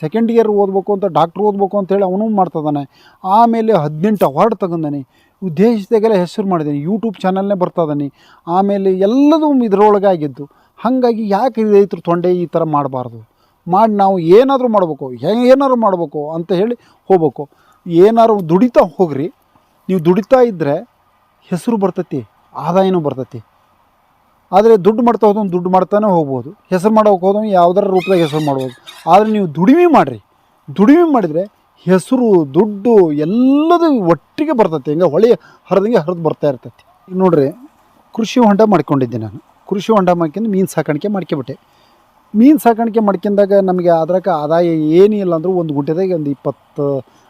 ಸೆಕೆಂಡ್ ಇಯರ್ ಓದಬೇಕು ಅಂತ ಡಾಕ್ಟ್ರ್ ಓದಬೇಕು ಅಂತೇಳಿ ಅವನು ಮಾಡ್ತದಾನೆ ಆಮೇಲೆ ಹದಿನೆಂಟು ಅವಾರ್ಡ್ ತಗೊಂಡಾನೆ. ದೇಶದಾಗೆಲ್ಲ ಹೆಸರು ಮಾಡಿದ್ದೀನಿ ಯೂಟ್ಯೂಬ್ ಚಾನಲ್ನೇ ಬರ್ತಾದಾನೆ ಆಮೇಲೆ ಎಲ್ಲದೂ ಇದರೊಳಗೆ ಆಗಿದ್ದು. ಹಾಗಾಗಿ ಯಾಕೆ ರೈತರು ತೊಂಡೆ ಈ ಥರ ಮಾಡಬಾರ್ದು? ಮಾಡಿ ನಾವು ಏನಾದರೂ ಮಾಡಬೇಕು, ಹೆಂಗೆ ಏನಾದ್ರು ಮಾಡಬೇಕು ಅಂತ ಹೇಳಿ ಹೋಗ್ಬೇಕು. ಏನಾದ್ರು ದುಡಿತಾ ಹೋಗ್ರಿ. ನೀವು ದುಡಿತಾ ಇದ್ದರೆ ಹೆಸರು ಬರ್ತೈತಿ, ಆದಾಯನೂ ಬರ್ತೈತಿ. ಆದರೆ ದುಡ್ಡು ಮಾಡ್ತಾ ಹೋದವ್ನು ದುಡ್ಡು ಮಾಡ್ತಾನೆ ಹೋಗ್ಬೋದು. ಹೆಸರು ಮಾಡೋಕೆ ಹೋದವ್ನು ಯಾವ್ದಾರ ರೂಪದಾಗ ಹೆಸರು ಮಾಡ್ಬೋದು. ಆದರೆ ನೀವು ದುಡಿಮೆ ಮಾಡಿರಿ. ದುಡಿಮೆ ಮಾಡಿದರೆ ಹೆಸರು, ದುಡ್ಡು ಎಲ್ಲದೂ ಒಟ್ಟಿಗೆ ಬರ್ತೈತಿ. ಹಿಂಗೆ ಹೊಳೆ ಹರಿದಂಗೆ ಹರಿದು ಬರ್ತಾ ಇರ್ತೈತಿ. ನೋಡ್ರಿ, ಕೃಷಿ ಹೊಂಡ ಮಾಡ್ಕೊಂಡಿದ್ದೆ ನಾನು. ಕೃಷಿ ಹೊಂಡ ಮಾಡ್ಕೊಂಡು ಮೀನು ಸಾಕಾಣಿಕೆ ಮಾಡ್ಕೊಬಿಟ್ಟೆ. ಮೀನು ಸಾಕಾಣಿಕೆ ಮಾಡ್ಕೊಂಡಾಗ ನಮಗೆ ಅದ್ರಾಗ ಆದಾಯ ಏನಿಲ್ಲ ಅಂದರೂ ಒಂದು ಗುಂಟೆದಾಗ ಒಂದು ಇಪ್ಪತ್ತು,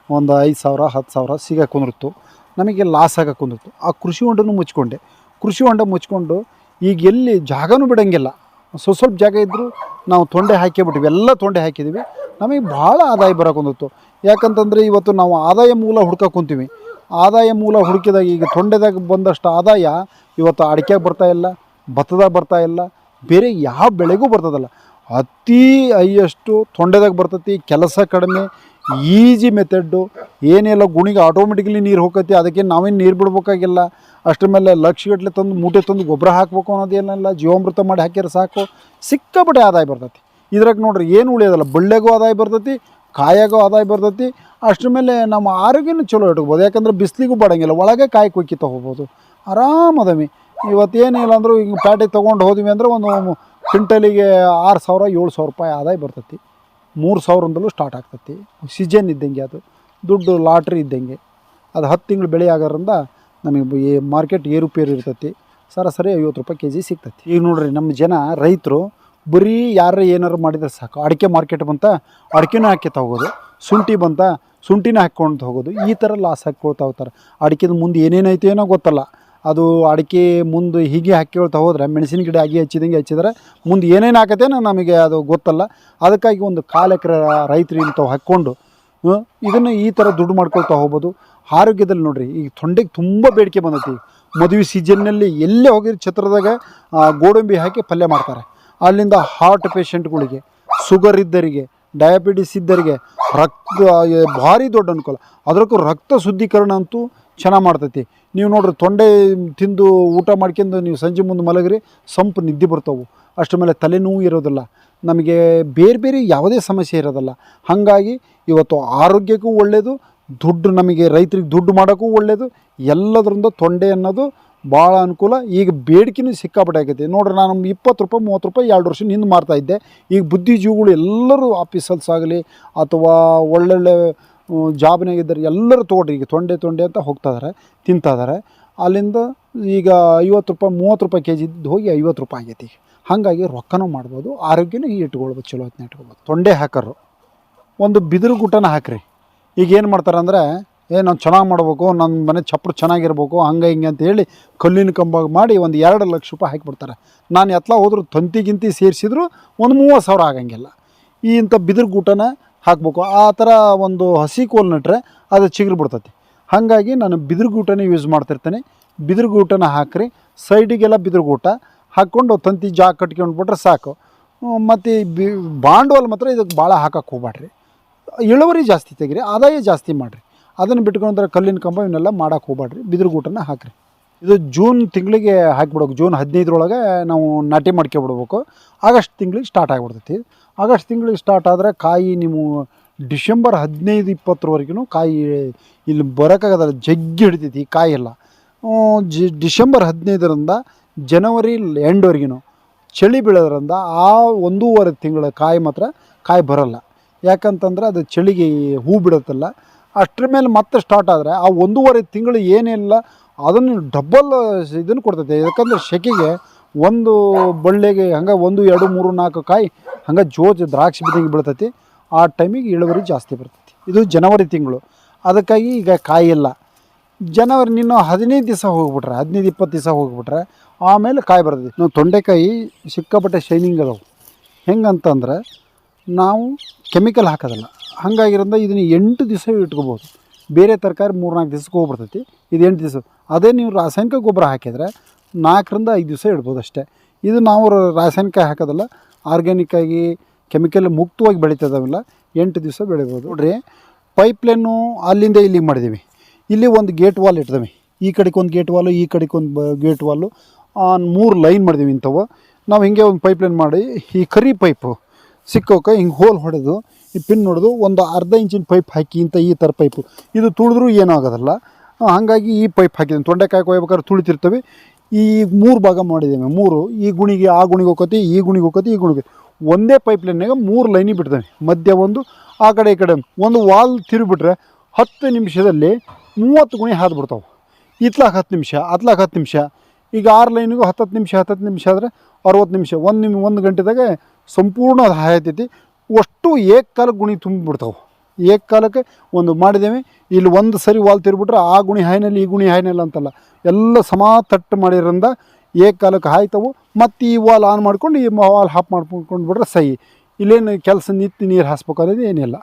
ಒಂದು ಐದು ಸಾವಿರ, ಹತ್ತು ಸಾವಿರ ಸಿಗಕ್ಕೆ ಕುಂದಿರ್ತು ನಮಗೆ ಲಾಸ್ ಆಗಕ್ಕೆ ಕುಂದಿರ್ತು ಆ ಕೃಷಿ ಹೊಂಡನೂ ಮುಚ್ಕೊಂಡೆ. ಕೃಷಿ ಹೊಂಡ ಮುಚ್ಕೊಂಡು ಈಗ ಎಲ್ಲಿ ಜಾಗನೂ ಬಿಡಂಗಿಲ್ಲ. ಸ್ವಲ್ಪ ಸ್ವಲ್ಪ ಜಾಗ ಇದ್ದರೂ ನಾವು ತೊಂಡೆ ಹಾಕಿಬಿಟ್ಟಿವಿ ಎಲ್ಲ ತೊಂಡೆ ಹಾಕಿದ್ದೀವಿ ನಮಗೆ ಭಾಳ ಆದಾಯ ಬರೋಕೊಂದಿತ್ತು ಯಾಕಂತಂದರೆ ಇವತ್ತು ನಾವು ಆದಾಯ ಮೂಲ ಹುಡ್ಕಕ್ಕೆ ಕುಂತೀವಿ. ಆದಾಯ ಮೂಲ ಹುಡುಕಿದಾಗ ಈಗ ತೊಂಡೆದಾಗ ಬಂದಷ್ಟು ಆದಾಯ ಇವತ್ತು ಅಡಿಕೆಗೆ ಬರ್ತಾ ಇಲ್ಲ ಭತ್ತದಾಗ ಬರ್ತಾ ಇಲ್ಲ, ಬೇರೆ ಯಾವ ಬೆಳೆಗೂ ಬರ್ತದಲ್ಲ. ಅತಿ ಹೈಯೆಸ್ಟು ತೊಂಡೆದಾಗ ಬರ್ತೈತಿ, ಕೆಲಸ ಕಡಿಮೆ, ಈಜಿ ಮೆಥಡ್ಡು, ಏನೆಲ್ಲ ಗುಣಿಗೆ ಆಟೋಮೆಟಿಕ್ಲಿ ನೀರು ಹೋಗತಿ, ಅದಕ್ಕೆ ನಾವೇನು ನೀರು ಬಿಡ್ಬೇಕಾಗಿಲ್ಲ. ಅಷ್ಟ್ರ ಮೇಲೆ ಲಕ್ಷಗಟ್ಟಲೆ ತಂದು, ಮೂಟೆ ತಂದು ಗೊಬ್ಬರ ಹಾಕ್ಬೇಕು ಅನ್ನೋದೇನಿಲ್ಲ ಜೀವಾಮೃತ ಮಾಡಿ ಹಾಕಿದ್ರೆ ಸಾಕು, ಸಿಕ್ಕಾಪಟ್ಟೆ ಆದಾಯ ಬರ್ತೈತಿ. ಇದ್ರಾಗ ನೋಡ್ರಿ, ಏನು ಉಳಿಯೋದಲ್ಲ, ಬಳ್ಳೆಗೂ ಆದಾಯ ಬರ್ತೈತಿ, ಕಾಯಾಗೂ ಆದಾಯ ಬರ್ತೈತಿ, ಅಷ್ಟರ ಮೇಲೆ ನಮ್ಮ ಆರೋಗ್ಯನೂ ಚಲೋ ಇಟ್ಕೋಬೋದು. ಯಾಕಂದ್ರೆ ಬಿಸಿಲಿಗೂ ಬಡಂಗಿಲ್ಲ, ಒಳಗೆ ಕಾಯಿ ಕುಯ್ಕಿತ ಹೋಗ್ಬೋದು ಆರಾಮದಮಿ ಇವತ್ತೇನಿಲ್ಲ ಅಂದರೂ ಈಗ ಪ್ಯಾಟಿಗೆ ತೊಗೊಂಡು ಹೋದ್ವಿ ಅಂದ್ರೆ ಒಂದು ಕ್ವಿಂಟಲಿಗೆ ಆರು ಸಾವಿರ, ಏಳು ಸಾವಿರ ರೂಪಾಯಿ ಆದಾಯ ಬರ್ತೈತಿ. ಮೂರು ಸಾವಿರದಲ್ಲೂ ಸ್ಟಾರ್ಟ್ ಆಗ್ತೈತಿ. ಸೀಜನ್ ಇದ್ದಂಗೆ ಅದು. ದುಡ್ಡು ಲಾಟ್ರಿ ಇದ್ದಂಗೆ. ಅದು ಹತ್ತು ತಿಂಗಳು ಬೆಳೆ ಆಗೋದ್ರಿಂದ ನಮಗೆ ಈ ಮಾರ್ಕೆಟ್ ಏರುಪೇರು ಇರ್ತೈತಿ. ಸರಾಸರಿ ಐವತ್ತು ರೂಪಾಯಿ ಕೆ ಜಿ ಸಿಗ್ತೈತಿ. ಈಗ ನೋಡ್ರಿ ನಮ್ಮ ಜನ, ರೈತರು, ಬರೀ ಯಾರು ಏನಾರು ಮಾಡಿದ್ರೆ ಸಾಕು. ಅಡಿಕೆ ಮಾರ್ಕೆಟ್ ಬಂತ, ಅಡಿಕೆನೂ ಹಾಕಿ ಹೋಗೋದು ಶುಂಠಿ ಬಂತ, ಶುಂಠಿನ ಹಾಕ್ಕೊಂಡು ಹೋಗೋದು. ಈ ಥರ ಲಾಸ್ ಹಾಕ್ಕೊಳ್ತಾ ಹೋಗ್ತಾರೆ. ಅಡಿಕೆದ ಮುಂದೆ ಏನೇನೈತೆ ಏನೋ ಗೊತ್ತಲ್ಲ. ಅದು ಅಡಿಕೆ ಮುಂದೆ ಹೀಗೆ ಹಾಕ್ಕೊಳ್ತಾ ಹೋದ್ರೆ, ಮೆಣಸಿನ ಗಿಡ ಆಗಿ ಹಚ್ಚಿದಂಗೆ ಹಚ್ಚಿದ್ರೆ, ಮುಂದೆ ಏನೇನು ಹಾಕತ್ತೇನೋ ನಮಗೆ ಅದು ಗೊತ್ತಲ್ಲ. ಅದಕ್ಕಾಗಿ ಒಂದು ಕಾಲು ಎಕರೆ ರೈತರು ಇಂಥವು ಹಾಕ್ಕೊಂಡು ಇದನ್ನು ಈ ಥರ ದುಡ್ಡು ಮಾಡ್ಕೊಳ್ತಾ ಹೋಗ್ಬೋದು. ಆರೋಗ್ಯದಲ್ಲಿ ನೋಡ್ರಿ ಈಗ ತೊಂಡೆಗೆ ತುಂಬ ಬೇಡಿಕೆ ಬಂದೈತಿ. ಮದುವೆ ಸೀಸನ್ನಲ್ಲಿ ಎಲ್ಲೇ ಹೋಗಿರಿ ಛತ್ರದಾಗ ಗೋಡಂಬಿ ಹಾಕಿ ಪಲ್ಯ ಮಾಡ್ತಾರೆ. ಅಲ್ಲಿಂದ ಹಾರ್ಟ್ ಪೇಷಂಟ್ಗಳಿಗೆ ಶುಗರ್ ಇದ್ದರಿಗೆ ಡಯಾಬಿಟಿಸ್ ಇದ್ದರಿಗೆ, ರಕ್ತ, ಭಾರಿ ದೊಡ್ಡ ಅನುಕೂಲ. ಅದಕ್ಕೂ ರಕ್ತ ಶುದ್ಧೀಕರಣ ಅಂತೂ ಚೆನ್ನಾಗಿ ಮಾಡ್ತೈತಿ. ನೀವು ನೋಡ್ರಿ ತೊಂಡೆ ತಿಂದು ಊಟ ಮಾಡ್ಕೊಂಡು ನೀವು ಸಂಜೆ ಮುಂದೆ ಮಲಗ್ರಿ, ಸಂಪು ನಿದ್ದೆ ಬರ್ತಾವೆ. ಅಷ್ಟರ ಮೇಲೆ ತಲೆನೋವು ಇರೋದಿಲ್ಲ. ನಮಗೆ ಬೇರೆ ಬೇರೆ ಯಾವುದೇ ಸಮಸ್ಯೆ ಇರೋದಿಲ್ಲ. ಹಾಗಾಗಿ ಇವತ್ತು ಆರೋಗ್ಯಕ್ಕೂ ಒಳ್ಳೆಯದು ದುಡ್ಡು ನಮಗೆ ರೈತರಿಗೆ ದುಡ್ಡು ಮಾಡೋಕ್ಕೂ ಒಳ್ಳೆಯದು ಎಲ್ಲದರಿಂದ ತೊಂಡೆ ಅನ್ನೋದು ಭಾಳ ಅನುಕೂಲ. ಈಗ ಬೇಡಿಕೆನೂ ಸಿಕ್ಕಾಪಟ್ಟೆ ಆಗೈತೆ ನೋಡ್ರಿ ನಾನು ಇಪ್ಪತ್ತು ರೂಪಾಯಿ, ಮೂವತ್ತು ರೂಪಾಯಿ ಎರಡು ವರ್ಷ ನಿಂದು ಮಾರ್ತಾ ಇದ್ದೆ. ಈಗ ಬುದ್ಧಿಜೀವಿಗಳು ಎಲ್ಲರೂ ಆಫೀಸಲ್ಸ್ ಆಗಲಿ ಅಥವಾ ಒಳ್ಳೊಳ್ಳೆ ಜಾಬ್ನಾಗಿದ್ದಾರೆ ಎಲ್ಲರೂ ತೊಗೊಂಡ್ರಿ ಈಗ ತೊಂಡೆ ತೊಂಡೆ ಅಂತ ಹೋಗ್ತಾ ಇದಾರೆ, ತಿಂತಾ ಇದಾರೆ. ಅಲ್ಲಿಂದ ಈಗ ಐವತ್ತು ರೂಪಾಯಿ, ಮೂವತ್ತು ರೂಪಾಯಿ ಕೆ ಜಿ ಇದ್ದು ಹೋಗಿ ಐವತ್ತು ರೂಪಾಯಿ ಆಗೈತಿ ಹಾಗಾಗಿ ರೊಕ್ಕನೂ ಮಾಡ್ಬೋದು, ಆರೋಗ್ಯನೂ ಇಟ್ಕೊಳ್ಬೋದು, ಚಲೋ ಹೊತ್ತಿನ ಇಟ್ಕೊಳ್ಬೋದು. ತೊಂಡೆ ಹಾಕರು ಒಂದು ಬಿದಿರು ಗುಟ್ಟನ ಹಾಕ್ರಿ. ಈಗ ಏನು ಮಾಡ್ತಾರೆ ಏ, ನಾನು ಚೆನ್ನಾಗಿ ಮಾಡ್ಬೇಕು ನನ್ನ ಮನೆ ಚಪ್ಪರು ಚೆನ್ನಾಗಿರ್ಬೇಕು, ಹಂಗೆ ಹಿಂಗೆ ಅಂತ ಹೇಳಿ ಕಲ್ಲಿನ ಕಂಬ ಮಾಡಿ ಒಂದು ಎರಡು ಲಕ್ಷ ರೂಪಾಯಿ ಹಾಕಿಬಿಡ್ತಾರೆ. ನಾನು ಎತ್ಲ ಹೋದರೂ ತಂತಿ ಗಿಂತಿ ಸೇರಿಸಿದ್ರು ಒಂದು ಮೂವತ್ತು ಸಾವಿರ ಆಗಂಗಿಲ್ಲ. ಈ ಇಂಥ ಬಿದಿರು ಗೂಟನ ಹಾಕ್ಬೇಕು. ಆ ಥರ ಒಂದು ಹಸಿ ಕೋಲ್ ನೆಟ್ರೆ ಅದು ಚಿಗುರು ಬಿಡ್ತೈತಿ. ಹಾಗಾಗಿ ನಾನು ಬಿದಿರುಗೂಟನೇ ಯೂಸ್ ಮಾಡ್ತಿರ್ತೇನೆ. ಬಿದಿರುಗೂಟನ ಹಾಕ್ರಿ. ಸೈಡಿಗೆಲ್ಲ ಬಿದಿರುಗೂಟ. ಹಾಕ್ಕೊಂಡು ತಂತಿ ಜಾಗ ಕಟ್ಕೊಂಡ್ಬಿಟ್ರೆ ಸಾಕು. ಮತ್ತು ಬಿ ಬಾಂಡ್ವಲ್ ಮಾತ್ರ ಇದಕ್ಕೆ ಭಾಳ ಹಾಕಕ್ಕೆ ಹೋಗ್ಬೇಡ್ರಿ ಇಳುವರಿ ಜಾಸ್ತಿ ತೆಗಿರಿ, ಆದಾಯ ಜಾಸ್ತಿ ಮಾಡಿರಿ. ಅದನ್ನು ಬಿಟ್ಕೊಂಡ್ರೆ ಕಲ್ಲಿನ ಕಂಬ ಇವನ್ನೆಲ್ಲ ಮಾಡೋಕ್ಕೆ ಹೋಗ್ಬೇಡ್ರಿ ಬಿದಿರುಗೂಟನ ಹಾಕ್ರಿ. ಇದು ಜೂನ್ ತಿಂಗಳಿಗೆ ಹಾಕಿಬಿಡ್ಬೇಕು. ಜೂನ್ ಹದಿನೈದರೊಳಗೆ ನಾವು ನಾಟಿ ಮಾಡ್ಕೊಬಿಡ್ಬೇಕು. ಆಗಸ್ಟ್ ತಿಂಗಳಿಗೆ ಸ್ಟಾರ್ಟ್ ಆಗಿಬಿಡ್ತೈತಿ. ಆಗಸ್ಟ್ ತಿಂಗಳಿಗೆ ಸ್ಟಾರ್ಟ್ ಆದರೆ ಕಾಯಿ ನೀವು ಡಿಸೆಂಬರ್ ಹದಿನೈದು ಇಪ್ಪತ್ತರವರೆಗೂ ಕಾಯಿ ಇಲ್ಲಿ ಬರೋಕ್ಕಾಗದಲ್ಲ ಜಗ್ಗಿ ಹಿಡಿತೈತಿ ಈ ಕಾಯಿ ಎಲ್ಲ ಜಿ, ಡಿಸೆಂಬರ್ ಹದಿನೈದರಿಂದ ಜನವರಿ ಎಂಡ್ವರೆಗೂ ಚಳಿ ಬೀಳೋದ್ರಿಂದ ಆ ಒಂದೂವರೆ ತಿಂಗಳ ಕಾಯಿ ಮಾತ್ರ ಕಾಯಿ ಬರೋಲ್ಲ. ಯಾಕಂತಂದ್ರೆ ಅದು ಚಳಿಗೆ ಹೂ ಬಿಡುತ್ತಲ್ಲ. ಅಷ್ಟರ ಮೇಲೆ ಮತ್ತೆ ಸ್ಟಾರ್ಟ್ ಆದರೆ ಆ ಒಂದೂವರೆ ತಿಂಗಳು ಏನಿಲ್ಲ ಅದನ್ನು ಡಬ್ಬಲ್ ಇದನ್ನು ಕೊಡ್ತೈತೆ. ಯಾಕಂದರೆ ಸೆಕೆಗೆ ಒಂದು ಬಳ್ಳಿಗೆ ಹಂಗೆ ಒಂದು, ಎರಡು, ಮೂರು, ನಾಲ್ಕು ಕಾಯಿ ಹಂಗೆ ಜೋಜ್ ದ್ರಾಕ್ಷಿ ಬಿದ್ದಂಗೆ ಬೀಳ್ತೈತಿ. ಆ ಟೈಮಿಗೆ ಇಳುವರಿ ಜಾಸ್ತಿ ಬರ್ತೈತಿ. ಇದು ಜನವರಿ ತಿಂಗಳು. ಅದಕ್ಕಾಗಿ ಈಗ ಕಾಯಿ ಇಲ್ಲ. ಜನವರಿ ನಿನ್ನ ಹದಿನೈದು ದಿವಸ ಹೋಗ್ಬಿಟ್ರೆ, ಹದಿನೈದು, ಇಪ್ಪತ್ತು ದಿವಸ ಹೋಗ್ಬಿಟ್ರೆ ಆಮೇಲೆ ಕಾಯಿ ಬರ್ತೈತಿ. ನಾವು ತೊಂಡೆಕಾಯಿ, ಸಿಕ್ಕಾಪಟ್ಟೆ ಶೈನಿಂಗ್ ಅದಾವೆ. ಹೆಂಗಂತಂದ್ರೆ ನಾವು ಕೆಮಿಕಲ್ ಹಾಕೋದಲ್ಲ. ಹಾಗಾಗಿರೋದ್ರಿಂದ ಇದನ್ನು ಎಂಟು ದಿವಸ ಇಟ್ಕೋಬೋದು. ಬೇರೆ ತರಕಾರಿ ಮೂರ್ನಾಲ್ಕು ದಿವ್ಸಕ್ಕೆ ಹೋಗ್ಬಿಡ್ತೈತಿ. ಇದು ಎಂಟು ದಿವಸ. ಅದೇ ನೀವು ರಾಸಾಯನಿಕ ಗೊಬ್ಬರ ಹಾಕಿದ್ರೆ ನಾಲ್ಕರಿಂದ ಐದು ದಿವಸ ಇಡ್ಬೋದು ಅಷ್ಟೇ. ಇದು ನಾವು ರಾಸಾಯನಿಕ ಹಾಕೋದಲ್ಲ ಆರ್ಗ್ಯಾನಿಕ್ ಆಗಿ ಕೆಮಿಕಲ್ ಮುಕ್ತವಾಗಿ ಬೆಳೀತದವೆಲ್ಲ ಎಂಟು ದಿವಸ ಬೆಳಿಬೋದು. ನೋಡ್ರಿ ಪೈಪ್ಲೈನು ಅಲ್ಲಿಂದ ಇಲ್ಲಿಗೆ ಮಾಡಿದ್ದೀವಿ ಇಲ್ಲಿ ಒಂದು ಗೇಟ್ ವಾಲ್ ಇಟ್ಟಿದ್ದೀವಿ ಈ ಕಡೆಗೆ ಒಂದು ಗೇಟ್ ವಾಲು ಈ ಕಡೆಗೆ ಒಂದು ಬ ಗೇಟ್ ವಾಲು ಮೂರು ಲೈನ್ ಮಾಡಿದ್ದೀವಿ ಇಂಥವು. ನಾವು ಹಿಂಗೆ ಒಂದು ಪೈಪ್ಲೈನ್ ಮಾಡಿ, ಈ ಕರಿ ಪೈಪು ಸಿಕ್ಕೋಕೆ ಹಿಂಗೆ ಹೋಲ್ ಹೊಡೆದು, ಈ ಪಿನ್ ಹೊಡೆದು ಒಂದು ಅರ್ಧ ಇಂಚಿನ ಪೈಪ್ ಹಾಕಿ ಇಂಥ ಈ ಥರ ಪೈಪು ಇದು ತುಳಿದ್ರೂ ಏನೂ ಆಗೋದಲ್ಲ. ಹಾಗಾಗಿ ಈ ಪೈಪ್ ಹಾಕಿದ್ದೀನಿ ತೊಂಡೆಕಾಯಿ ಕೊಯ್ಬೇಕಾದ್ರೆ ತುಳಿತಿರ್ತೀವಿ. ಈ ಮೂರು ಭಾಗ ಮಾಡಿದ್ದೇವೆ. ಮೂರು, ಈ ಗುಣಿಗೆ ಆ ಗುಣಿಗೆ ಹೋಗತಿ ಈ ಗುಣಿಗೆ ಹೋಗತಿ ಈ ಗುಣಿಗೆ ಒಂದೇ ಪೈಪ್ ಲೈನ್ನಾಗ ಮೂರು ಲೈನಿಗೆ ಬಿಡ್ತೇವೆ ಮಧ್ಯ ಒಂದು, ಆ ಕಡೆ ಈ ಕಡೆ ಒಂದು. ವಾಲ್ ತಿರುಗಿಬಿಟ್ರೆ ಹತ್ತು ನಿಮಿಷದಲ್ಲಿ ಮೂವತ್ತು ಗುಣಿ ಹಾದ್ಬಿಡ್ತಾವೆ ಇತ್ಲಾಗ ಹತ್ತು ನಿಮಿಷ, ಅತ್ಲಾಗ ಹತ್ತು ನಿಮಿಷ. ಈಗ ಆರು ಲೈನಿಗೂ ಹತ್ತತ್ತು ನಿಮಿಷ ಹತ್ತತ್ತು ನಿಮಿಷ ಆದರೆ ಅರವತ್ತು ನಿಮಿಷ. ಒಂದು ನಿಮ್, ಒಂದು ಗಂಟೆದಾಗ ಸಂಪೂರ್ಣ ಅದು ಹಾಯ್ತೈತಿ. ಅಷ್ಟು ಏಕಾಲ ಗುಣಿ ತುಂಬಿಬಿಡ್ತಾವೆ. ಏಕಕಾಲಕ್ಕೆ ಒಂದು ಮಾಡಿದ್ದೇವೆ. ಇಲ್ಲಿ ಒಂದು ಸರಿ ವಾಲ್ ತಿರ್ಬಿಟ್ರೆ ಆ ಗುಣಿ ಹಾಯಿನಲ್ಲಿ ಈ ಗುಣಿ ಹಾಯಿನಲ್ಲಿ ಅಂತಲ್ಲ. ಎಲ್ಲ ಸಮ ತಟ್ಟು ಮಾಡಿರೋದ್ರಿಂದ ಏಕಕಾಲಕ್ಕೆ ಹಾಯ್ತವು. ಮತ್ತು ಈ ವಾಲ್ ಆನ್ ಮಾಡ್ಕೊಂಡು ಈ ವಾಲ್ ಹಾಪ್ ಮಾಡ್ಕೊಂಡು ಬಿಟ್ರೆ ಸಹಿ. ಇಲ್ಲೇನು ಕೆಲಸ ನಿತ್ಯ ನೀರು ಹಾಸ್ಬೇಕು ಅನ್ನೋದು ಏನಿಲ್ಲ.